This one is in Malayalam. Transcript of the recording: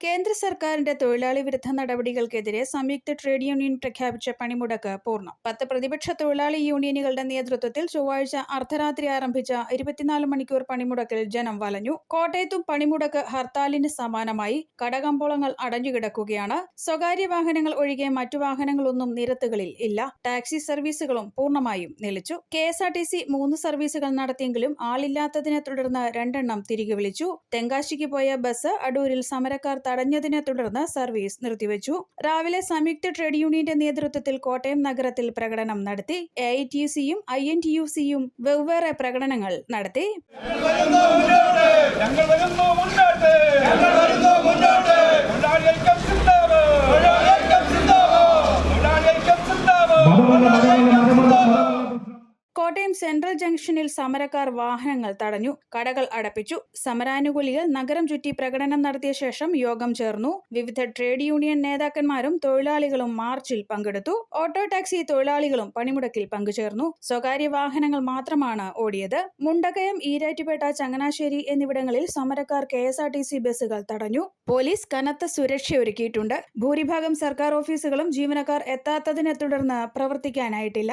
കേന്ദ്ര സർക്കാരിന്റെ തൊഴിലാളി വിരുദ്ധ നടപടികൾക്കെതിരെ സംയുക്ത ട്രേഡ് യൂണിയൻ പ്രഖ്യാപിച്ച പണിമുടക്ക് പൂർണം. പത്ത് പ്രതിപക്ഷ തൊഴിലാളി യൂണിയനുകളുടെ നേതൃത്വത്തിൽ ചൊവ്വാഴ്ച അർദ്ധരാത്രി ആരംഭിച്ച ഇരുപത്തിനാല് മണിക്കൂർ പണിമുടക്കിൽ ജനം വലഞ്ഞു. കോട്ടയത്തും പണിമുടക്ക് ഹർത്താലിന് സമാനമായി കടകമ്പോളങ്ങൾ അടഞ്ഞുകിടക്കുകയാണ്. സ്വകാര്യ വാഹനങ്ങൾ ഒഴികെ മറ്റു വാഹനങ്ങളൊന്നും നിരത്തുകളിൽ ഇല്ല. ടാക്സി സർവീസുകളും പൂർണമായും നിലച്ചു. K S R T C മൂന്ന് സർവീസുകൾ നടത്തിയെങ്കിലും ആളില്ലാത്തതിനെ തുടർന്ന് രണ്ടെണ്ണം തിരികെ വിളിച്ചു. തെങ്കാശിക്ക് പോയ ബസ് അടൂരിൽ സമരക്കാർ തടഞ്ഞതിനെ തുടർന്ന് സർവീസ് നിർത്തിവച്ചു. രാവിലെ സംയുക്ത ട്രേഡ് യൂണിയന്റെ നേതൃത്വത്തിൽ കോട്ടയം നഗരത്തിൽ പ്രകടനം നടത്തി എ ഐ ടി യു സിയും ഐ എൻ ടി യു സിയും വെവ്വേറെ പ്രകടനങ്ങൾ നടത്തി. കോട്ടയം സെൻട്രൽ ജംഗ്ഷനിൽ സമരക്കാർ വാഹനങ്ങൾ തടഞ്ഞു. കടകൾ അടപ്പിച്ചു. സമരാനുകൂലികൾ നഗരം ചുറ്റി പ്രകടനം നടത്തിയ ശേഷം യോഗം ചേർന്നു. വിവിധ ട്രേഡ് യൂണിയൻ നേതാക്കന്മാരും തൊഴിലാളികളും മാർച്ചിൽ പങ്കെടുത്തു. ഓട്ടോ ടാക്സി തൊഴിലാളികളും പണിമുടക്കിൽ പങ്കുചേർന്നു. സ്വകാര്യ വാഹനങ്ങൾ മാത്രമാണ് ഓടിയത്. മുണ്ടകയം ഈരാറ്റുപേട്ട ചങ്ങനാശ്ശേരി എന്നിവിടങ്ങളിൽ സമരക്കാർ K S R T C ബസ്സുകൾ തടഞ്ഞു. പോലീസ് കനത്ത സുരക്ഷയൊരുക്കിയിട്ടുണ്ട് ഭൂരിഭാഗം സർക്കാർ ഓഫീസുകളും ജീവനക്കാർ എത്താത്തതിനെ തുടർന്ന് പ്രവർത്തിക്കാനായിട്ടില്ല.